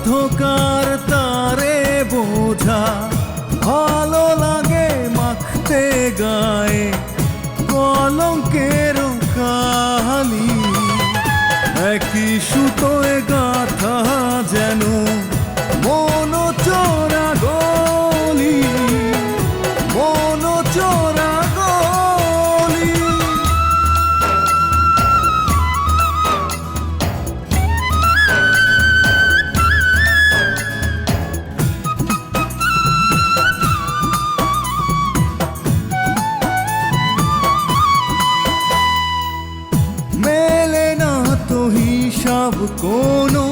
সাধ্যকার তারে বোঝা ভালো লাগে মাখতে গায়ে কলঙ্কের কালি একই সুতোয় গাথা যেন কোনো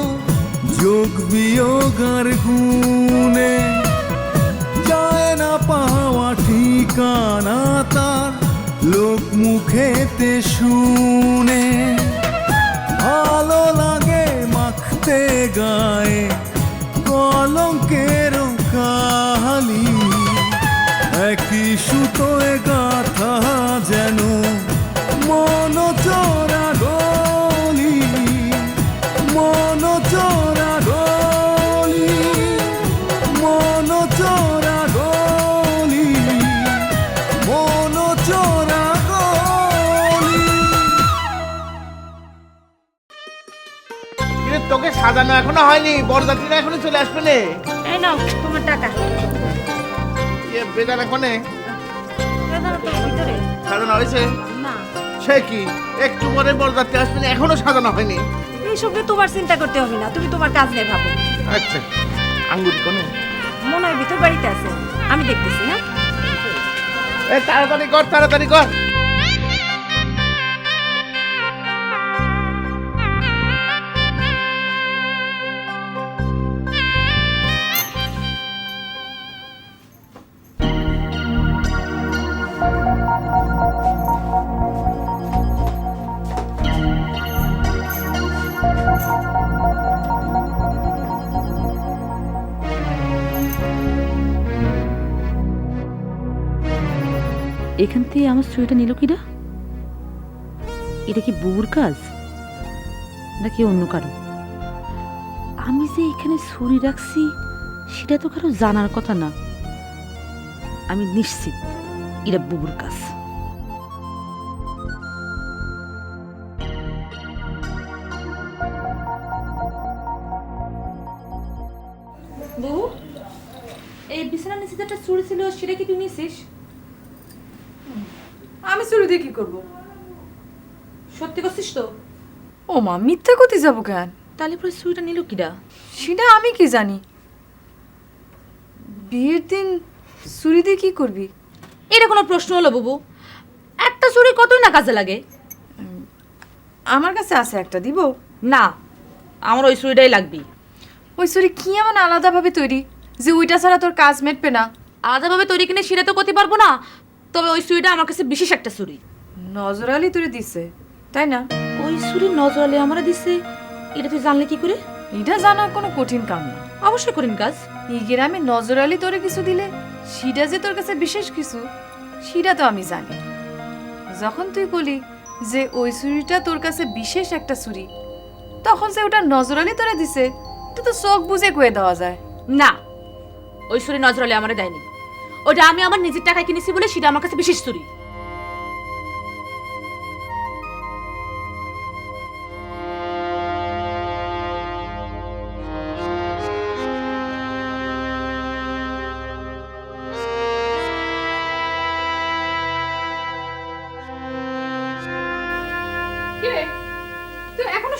যোগ বিয়োগার গুণে যায় না পাওয়া ঠিকানা তার লোক মুখেতে শুনে। ভালো লাগে মাখতে গায়ে, কলঙ্কের কালি একই সুতোয় গাথা যেন মন চোরা সাজানো এখনও হয়নি বরযাত্রীরা এখনও চলে আসবে নে। এই নাও তোমার টাকা। এ বেদান এখনে বেদানা তো ভিতরে। সাজানো হয়েছে? না। সে কি? একটু পরে বরযাত্রী আসবে না এখনও সাজানো হয়নি। এইসব নিয়ে তোমার চিন্তা করতে হবে না তুমি তোমার কাজ নিয়ে ভাবো। আচ্ছা আঙ্গুর কোনে? মনে হয় ভিতর বাড়িতে আছে আমি দেখতেছি হ্যাঁ এ তাড়াতাড়ি কর তাড়াতাড়ি কর। এখান থেকে আমার ছুরিটা নিল কিরা এটা কি বুবুর কাজ? নাকি অন্য কারও? আমি যে এখানে ছুরি রাখছি, সেটা তো কারও জানার কথা না। আমি নিশ্চিত এটা বুবুর কাজ। বউ এই বিছানার নিচে একটা চুড়ি ছিল, সেটা কি তুই নিছিস? আমি চুরি দিয়ে কি করব? সত্যি করছিস তো? ও মা মিথ্যা করতে যাব কেন? তাহলে পরে চুরিটা নিল কিরা সেটা আমি কি জানি? বিয়ের দিন চুরি দিয়ে কি করবি? এটা কোনো প্রশ্ন হলো বাবু। একটা চুরি কতই না কাজে লাগে? আমার কাছে আছে একটা দিব? না আমার ওই চুরিটাই লাগবে ওই চুরি কি এমন আলাদাভাবে তৈরি যে ওইটা ছাড়া তোর কাজ মেটবে না? আলাদাভাবে তৈরি কিনে সেটা তো করতে পারব না। তবে ওই চুরিটা আমার কাছে বিশেষ একটা চুরি নজর আলী তোরে দিছে তাই না? ওই চুরি নজর আলে আমরা দিছে এটা তুই জানলে কি করে? এটা জানা কোনো কঠিন কাম না। অবশ্যই করিন কাজ। এই গ্রামে নজর আলী তোরে কিছু দিলে সেটা যে তোর কাছে বিশেষ কিছু সেটা তো আমি জানি। যখন তুই বলি যে ওই চুরিটা তোর কাছে বিশেষ একটা চুরি তখন যে ওটা নজর আলী তোরে দিছে এটা তো চোখ বুঝে কয়ে দেওয়া যায়। না ওই চুরি নজর আলে আমার দেয়নি। ওটা আমি আমার নিজের টাকায় কিনেছি বলে সেটা আমার কাছে বিশেষ চুরি।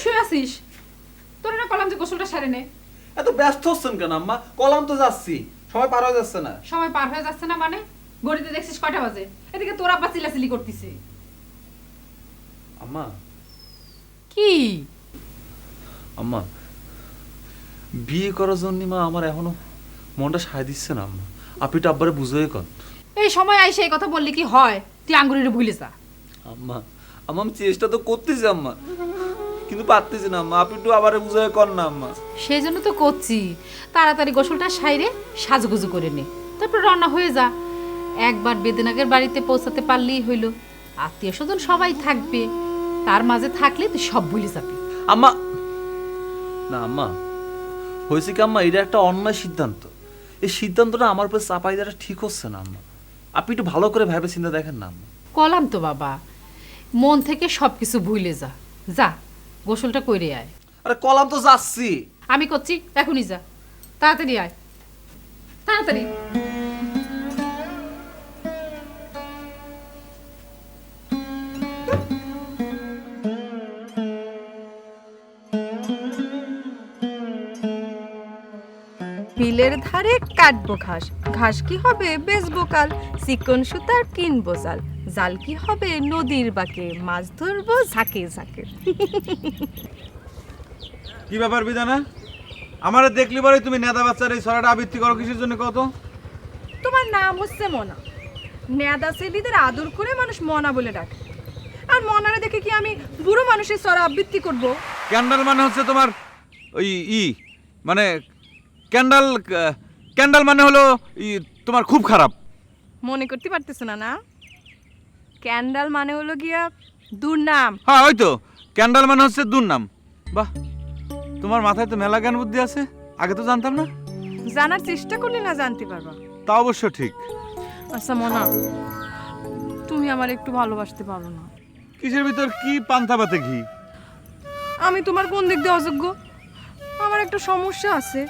শুয়ে আছিস? তোর না কলাম যে গোসলটা সারে নে। এত ব্যস্ত হচ্ছেন কেন আম্মা? কলাম তো যাচ্ছি। সময় পার হয়ে যাচ্ছে না। সময় পার হয়ে যাচ্ছে না মানে? গড়িতে দেখছিস কয়টা বাজে? এদিকে তোর আব্বা চিলাচিলি করতিছে। আম্মা। কি? আম্মা বিয়ে করার জন্য মা আমার এখনও মনটা সায় দিচ্ছে না আম্মা। আপনি তো আব্বারে বুঝোই কর এই সময় আইসে এই কথা বললি কি হয়? তুই আঙ্গুরিরে ভুলে যা। আম্মা আম্মা আমি চেষ্টা তো করতেছি আম্মা। কিন্তু পারতেছি না আম্মা। আপনি একটু আবার বুঝায় কর না আম্মা। সেই জন্য তো করছি। তাড়াতাড়ি গোসলটা সাইরে সাজগুজু করে নে। তারপর রান্না হয়ে যা। একবার বেদনাগের বাড়িতে পৌঁছাতে পারলেই হইল। আত্মীয় স্বজন সবাই থাকবে। তার মাঝে থাকলে তুই সব ভুলে যাবি। আম্মা! না আম্মা। হয়েছে কি আম্মা এটা একটা অন্যায় সিদ্ধান্ত। এই সিদ্ধান্তটা আমার উপরে চাপাই দেওয়াটা ঠিক হচ্ছে না আম্মা। আপনি একটু ভালো করে ভেবে চিন্তা দেখেন না আম্মা। কলাম তো বাবা। মন থেকে সব কিছু ভুলে যা। যা। গোসলটা কইরে আয়। আরে কলাম তো যাচ্ছি। আমি করছি এখনই যা। তাড়াতাড়ি আয়। তাড়াতাড়ি। বিলের ধারে কাটবো ঘাস। ঘাস কি হবে? বেচবো কাল। চিকন সুতার কিনবো জাল। জাল কি হবে নদীর বাঁকে? মাছ ধরবো ঝাঁকে ঝাঁকে। কি ব্যাপার বিধানা? আমার দেখলি পরে তুমি নেতা বাচ্চার এই ছড়াটা আবৃত্তি করো কিসের জন্য কত তোমার নাম হচ্ছে মনা। নেদা সেলিদের আদর করে মানুষ মনা বলে ডাকে। আর মনারে দেখে কি আমি বুড়ো মানুষের সরা আবৃত্তি করব? ক্যান্ডাল মানে হচ্ছে তোমার ওই ই মানে ক্যান্ডাল ক্যান্ডাল মানে হলো ই তোমার খুব খারাপ। মনে করতে পারতেছো না না? ক্যান্ডাল মানে হলো গিয়া দুর্নাম। হ্যাঁ ওই তো। ক্যান্ডাল মানে হচ্ছে দুর্নাম। বাহ তোমার মাথায় তো মেলা জ্ঞান বুদ্ধি আছে। আগে তো জানতাম না। জানার চেষ্টা করলে না জানতে পারবা। তা অবশ্য ঠিক। আচ্ছা মনা তুমি আমার একটু ভালোবাসতে পারো না। কিসের ভিতর কি পান্থা পাতে ঘি? আমি তোমার কোন দিক দিয়ে অযোগ্য? আমার একটা সমস্যা আছে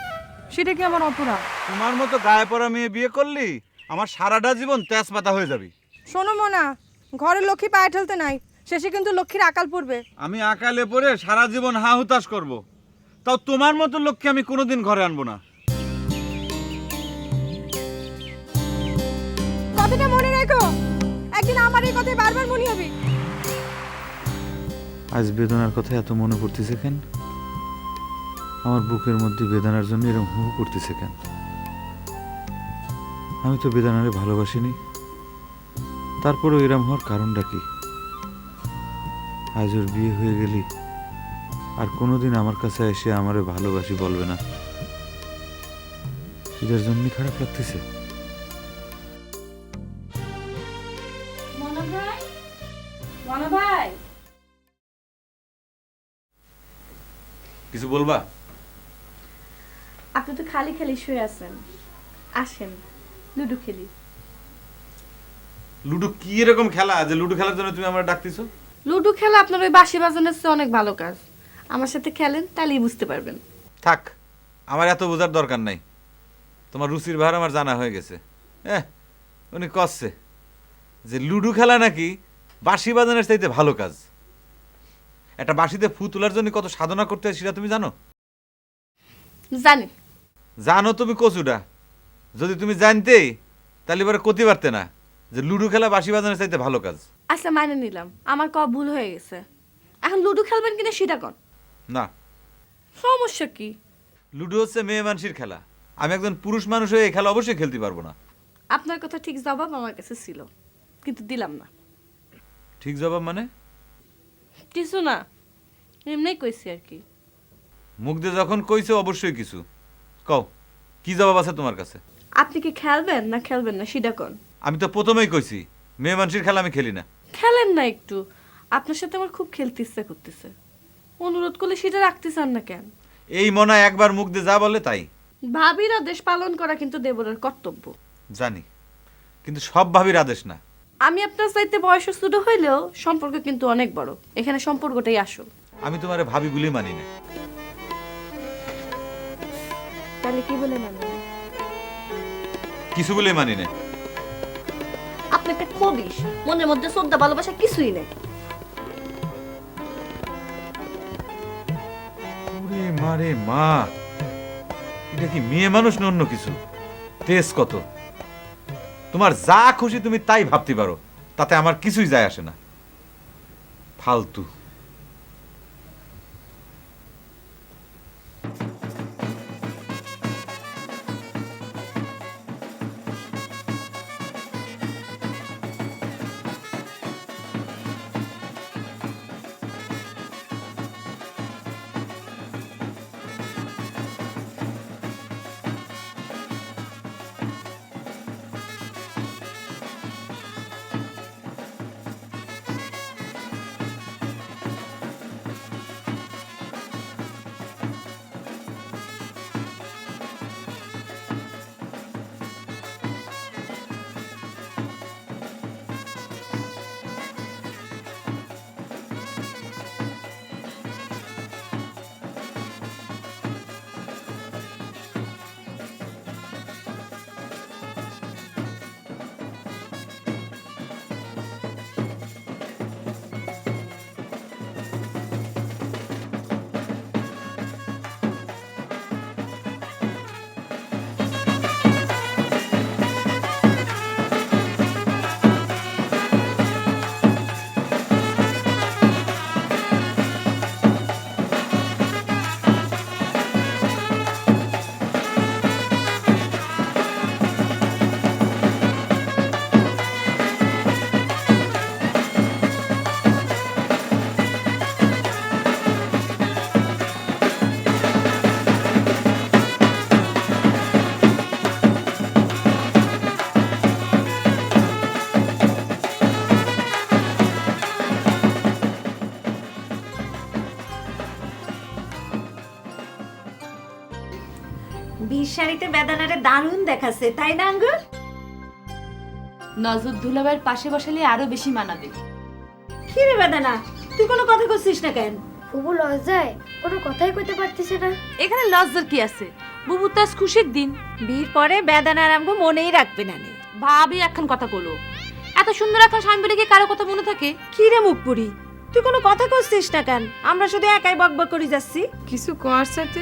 সেটা কি আমার অপরাধ? তোমার মতো গায়ে পড়া মেয়ে বিয়ে করলি আমার সারাটা জীবন তেজপাতা হয়ে যাবে। শোনো মনা ঘরে লক্ষ্মী পায়ে ঠেলতে নাই শেষে কিন্তু লক্ষ্মীর আকাল পড়বে। আমি আকালে পড়ে সারা জীবন হা হুতাশ করব। তাও তোমার মতো লক্ষ্মী আমি কোনোদিন ঘরে আনব না। কথাটা মনে রেখো। একদিন আমার এই কথাই বারবার মনে হবে। আজ বেদনার কথা এত মনে পড়তেছে কেন? আমার বুকের মধ্যে বেদনার জন্য এরকম হু হু করতেছে কেন? আমি তো বেদনারে ভালোবাসিনি। তারপরেও এরম হওয়ার কারণটা কি? আজ ওর বিয়ে হয়ে গেলি আর কোনোদিন আমার কাছে এসে আমারে ভালোবাসি বলবে না। এটার জন্যই খারাপ লাগতেছে? কিছু বলবা? আপনি তো খালি খালি শুয়ে আছেন। আসেন লুডো খেলি। লুডো কি এরকম খেলা? যে লুডো খেলার জন্য তুমি আমার ডাকতেছো? লুডো খেলা আপনার ওই বাঁশি বাজানোর চেয়ে অনেক ভালো কাজ। আমার সাথে খেলেন তাহলেই বুঝতে পারবেন। থাক আমার এত বোঝার দরকার নাই। তোমার রুচির ভার আমার জানা হয়ে গেছে। হ্যাঁ উনি কষছে যে লুডো খেলা নাকি বাঁশি বাজানোর চাইতে ভালো কাজ। একটা বাঁশিতে ফু তোলার জন্য কত সাধনা করতে হয় সেটা তুমি জানো? জানি। জানো তুমি কচুটা যদি তুমি জানতেই তাহলে এবারে করতে পারতে না। যে লুডো খেলা বাঁশি বাজানোর চাইতে ভালো কাজ। আচ্ছা মানে নিলাম। আমার ক ভুল হয়ে গেছে। এখন লুডো খেলবেন কিনা সেটা কন। না। সমস্যা কি? লুডো হচ্ছে মেয়ে মানুষের খেলা। আমি একজন পুরুষ মানুষ হয়ে এই খেলা অবশ্যই খেলতে পারব না। আপনার কথা ঠিক জবাব আমার কাছে ছিল কিন্তু দিলাম না। ঠিক জবাব মানে? কিছু না এমনি কইছি আর কি। মুখ দিয়ে যখন কইছে অবশ্যই কিছু। কও কি জবাব আছে তোমার কাছে? আপনি কি খেলবেন না খেলবেন না সেটা কন। আমি তো প্রথমেই কইছি মেয়ে মানুষের খেলা আমি খেলি না। খেলেন না একটু। আপনার সাথে আমার খুব খেলতে ইচ্ছা করতেছে। অনুরোধ করলে সেটা রাখতে চান না কেন? এই মনে হয় একবার মুখ দিয়ে যা বলে তাই। ভাবির আদেশ পালন করা কিন্তু দেবরের কর্তব্য। জানি কিন্তু সব ভাবির আদেশ না। আমি আপনার চাইতে বয়স ছোট হইলেও সম্পর্ক কিন্তু অনেক বড়। এখানে সম্পর্কটাই আসল। আমি তোমার ভাবিগুলি মানি না। তাহলে কি বলে মানবেন? কিছু বলে মানি না। একটা কবিস মনের মধ্যে শ্রদ্ধা, ভালোবাসা কিছুই নেই। মা। এটা কি মেয়ে মানুষ না অন্য কিছু? তেজ কত? তোমার যা খুশি তুমি তাই ভাবতে পারো, তাতে আমার কিছুই যায় আসে না। ফালতু। বেদানারে দারুণ দেখাচ্ছে তাই না আঙ্গুর? নজর দুলাভাইয়ের পাশে বসালে আরও বেশি মানাবে। কি রে বেদানা তুই কোনো কথা করছিস না কেন? ফুবু লজ্জায় কোনো কথাই কইতে পারতেছে না। এখানে লজ্জার কি আছে? বুবু তো আজ খুশির দিন। বিয়ের পরে বেদানার আমগো মনেই রাখবে না নে। ভাবি এখন কথা কলো এত সুন্দর এখন স্বামী বলে কি কারও কথা মনে থাকে? কি রে মুখপুরি তুই কোনো কথা করছিস না কেন? আমরা শুধু একাই বকবক করে যাচ্ছি। কিছু কর সাথে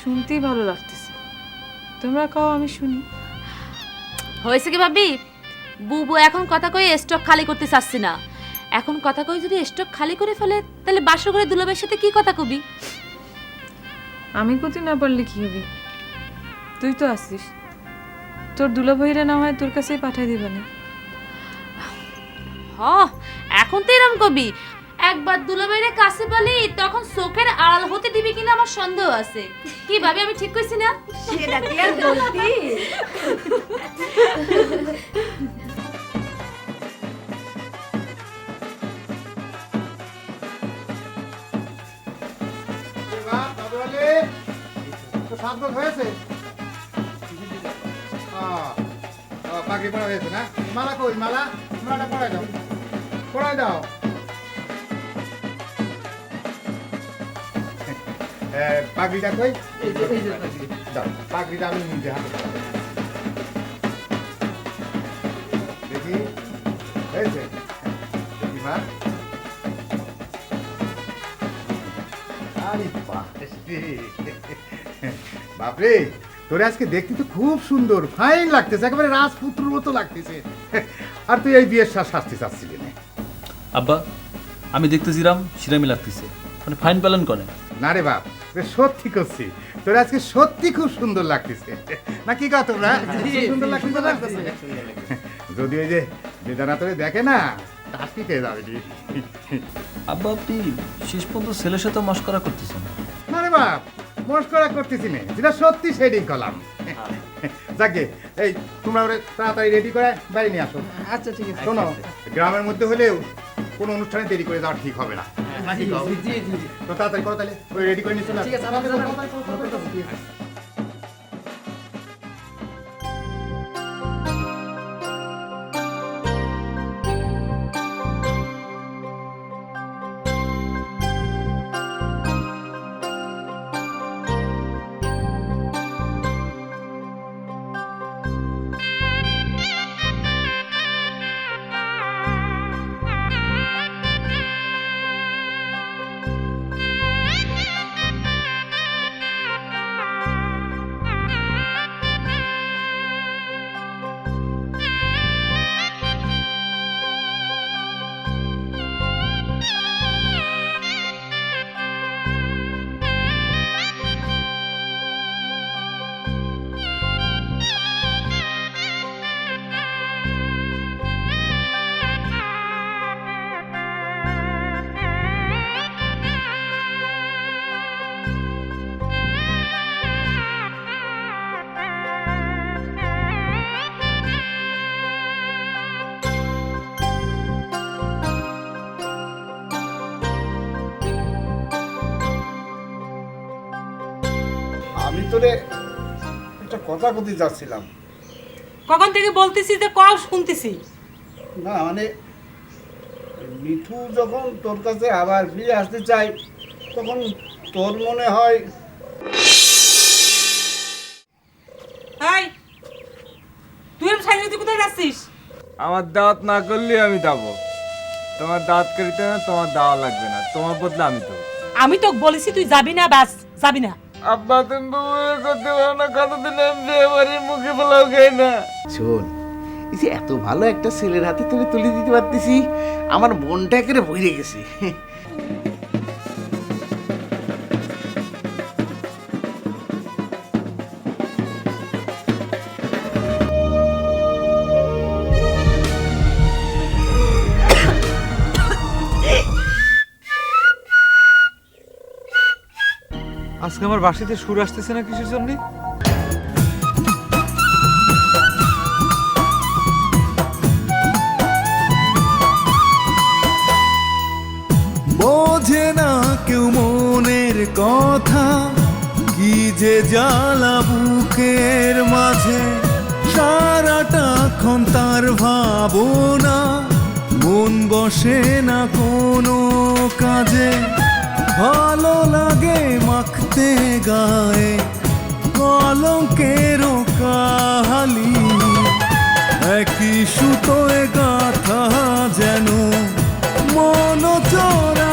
শুনতেই ভালো লাগতেছে। তোমরা কও আমি শুনি। হয়েছে কি ভাবি? বুবু এখন কথা কই স্টক খালি করতে চাচ্ছি না। এখন কথা কই যদি স্টক খালি করে ফেলে তাহলে বাসর করে দুলাবের সাথে কি কথা কবি? আমি করতে না পারলে কি হবে? তুই তো আসিস তোর দুলাভাইরা না হয় তোর কাছেই পাঠাই দিবে না। হ এখন তো এরম কবি। একবার দুলাভাইরে কাছে পালি তখন চোখের আড়াল হতে দিবি কিনা আমার সন্দেহ আছে। কি ভাবি আমি ঠিক কইছি না? সেটা কি আর বলতি হয়েছে? পাখি পড়া হয়েছে না? মালা কই মালা? মালাটা পড়াই দাও। পড়াই দাও। পাগড়িটা কই? দাও পাগড়িটা আমি নিজে হাতে দেখি হয়েছে? দেখি মা। আরে বাপরে তোরে আজকে দেখতে তো খুব সুন্দর ফাইন লাগতেছে একেবারে রাজপুত্রর মতো লাগতেছে। আর তুই এই বিয়ের শ্বাস শাস্তি চাচ্ছিলি না। আব্বা আমি দেখতেছিলাম সিরামি লাগতেছে। মানে ফাইন প্যালেন করে না রে বাপ সত্যি করছি। তোর আজকে সত্যি খুব সুন্দর লাগতেছে। না কি কথা তোমরা? সুন্দর লাগতেছে যদি ওই যে বেদানা তোরে দেখে না তার খেয়ে যাবে? আব্বা আপনি শেষ পর্যন্ত ছেলের সাথে মস্করা করতেছেন। না রে বাপ মস্করা করতেছি না। যেটা সত্যি সেটাই কলাম যাকে এই তোমরা ওরে তাড়াতাড়ি রেডি করে বাড়ি নিয়ে আসো। আচ্ছা ঠিক আছে। শোনো গ্রামের মধ্যে হলেও কোনো অনুষ্ঠানে দেরি করে যাওয়া ঠিক হবে না। নাকি কও? তো তাড়াতাড়ি করো তাহলে। রেডি করে নিয়ে চলে ঠিক আছে। তোরে একটা কথা কথি যাচ্ছিলাম। কখন থেকে বলতেছি যে কও শুনতেছি। না মানে মিঠু যখন তোর কাছে আবার ফিরে আসতে চাই তখন তোর মনে হয় এই তুই কোথায় যাচ্ছিস? আমার দাওয়াত না করলে আমি যাব। তোমার দাওয়াত করিতে না তোমার দাওয়া লাগবে না তোমার বদলে আমি তো আমি তো বলেছি তুই যাবি না বাস যাবি না। আব্বা, তুমি করতে পারো না কতদিন আমি বিয়ে মুখে পোলাও খাই না। শোন, এই যে এত ভালো একটা ছেলের হাতে তুলে তুলে দিতে পারতেছি, আমার মনটা একেবারে ভরে গেছে। আজকে আমার বাসিতে সুর আসতেছে না কিসের জন্য? বোঝে না কেউ মনের কথা, কি যে জ্বালা বুকের মাঝে। সারাটাক্ষণ তার ভাবনা, মন বসে না কোনো কাজে। ভালো লাগে মাখতে গায়ে কলঙ্কের কাহালি একই সুতোয় গাথা যেন মন চোরা